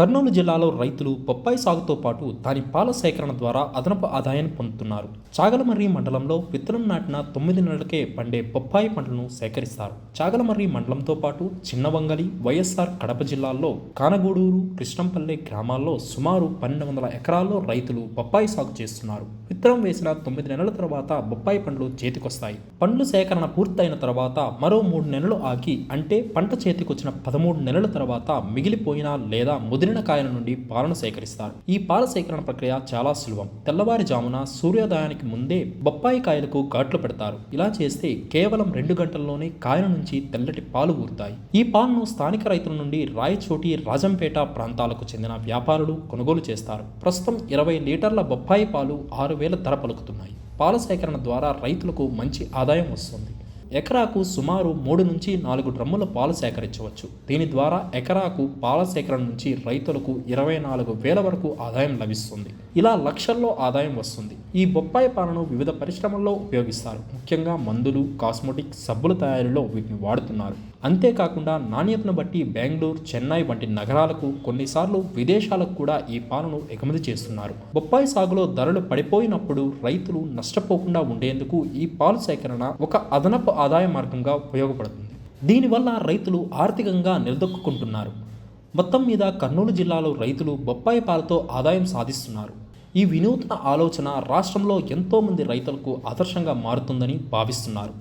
కర్నూలు జిల్లాలో రైతులు బొప్పాయి సాగుతో పాటు దాని పాల సేకరణ ద్వారా అదనపు ఆదాయాన్ని పొందుతున్నారు. చాగలమర్రి మండలంలో విత్తనం నాటిన తొమ్మిది నెలలకే పండే బొప్పాయి పంటలను సేకరిస్తారు. చాగలమర్రి మండలంతో పాటు చిన్నవంగలి వైఎస్ఆర్ కడప జిల్లాల్లో కానగూడూరు కృష్ణంపల్లె గ్రామాల్లో సుమారు పన్నెండు వందల ఎకరాల్లో రైతులు బొప్పాయి సాగు చేస్తున్నారు. విత్తనం వేసిన తొమ్మిది నెలల తర్వాత బొప్పాయి పండ్లు చేతికొస్తాయి. పండ్లు సేకరణ పూర్తయిన తర్వాత మరో మూడు నెలలు ఆగి అంటే పంట చేతికొచ్చిన పదమూడు నెలల తర్వాత మిగిలిపోయిన లేదా జీర్ణ కాయల నుండి పాలను సేకరిస్తారు. ఈ పాల సేకరణ ప్రక్రియ చాలా సులభం. తెల్లవారుజామున సూర్యోదయానికి ముందే బొప్పాయి కాయలకు ఘాట్లు పెడతారు. ఇలా చేస్తే కేవలం రెండు గంటల్లోనే కాయల నుంచి తెల్లటి పాలు ఊరుతాయి. ఈ పాలను స్థానిక రైతుల నుండి రాయచోటి రాజంపేట ప్రాంతాలకు చెందిన వ్యాపారులు కొనుగోలు చేస్తారు. ప్రస్తుతం ఇరవై లీటర్ల బొప్పాయి పాలు ఆరు వేల ధర పలుకుతున్నాయి. పాల సేకరణ ద్వారా రైతులకు మంచి ఆదాయం వస్తుంది. ఎకరాకు సుమారు మూడు నుంచి నాలుగు డ్రమ్ముల పాలు సేకరించవచ్చు. దీని ద్వారా ఎకరాకు పాల సేకరణ నుంచి రైతులకు ఇరవై నాలుగు వేల వరకు ఆదాయం లభిస్తుంది. ఇలా లక్షల్లో ఆదాయం వస్తుంది. ఈ బొప్పాయి పాలను వివిధ పరిశ్రమల్లో ఉపయోగిస్తారు. ముఖ్యంగా మందులు కాస్మెటిక్ సబ్బుల తయారీలో వీటిని వాడుతున్నారు. అంతేకాకుండా నాణ్యతను బట్టి బెంగళూరు చెన్నై వంటి నగరాలకు కొన్నిసార్లు విదేశాలకు కూడా ఈ పాలను ఎగుమతి చేస్తున్నారు. బొప్పాయి సాగులో ధరలు పడిపోయినప్పుడు రైతులు నష్టపోకుండా ఉండేందుకు ఈ పాలు సేకరణ ఒక అదనపు ఆదాయ మార్గంగా ఉపయోగపడుతుంది. దీనివల్ల రైతులు ఆర్థికంగా నిలదొక్కుంటున్నారు మొత్తం మీద కర్నూలు జిల్లాలో రైతులు బొప్పాయి పాలతో ఆదాయం సాధిస్తున్నారు. ఈ వినూత్న ఆలోచన రాష్ట్రంలో ఎంతోమంది రైతులకు ఆదర్శంగా మారుతుందని భావిస్తున్నారు.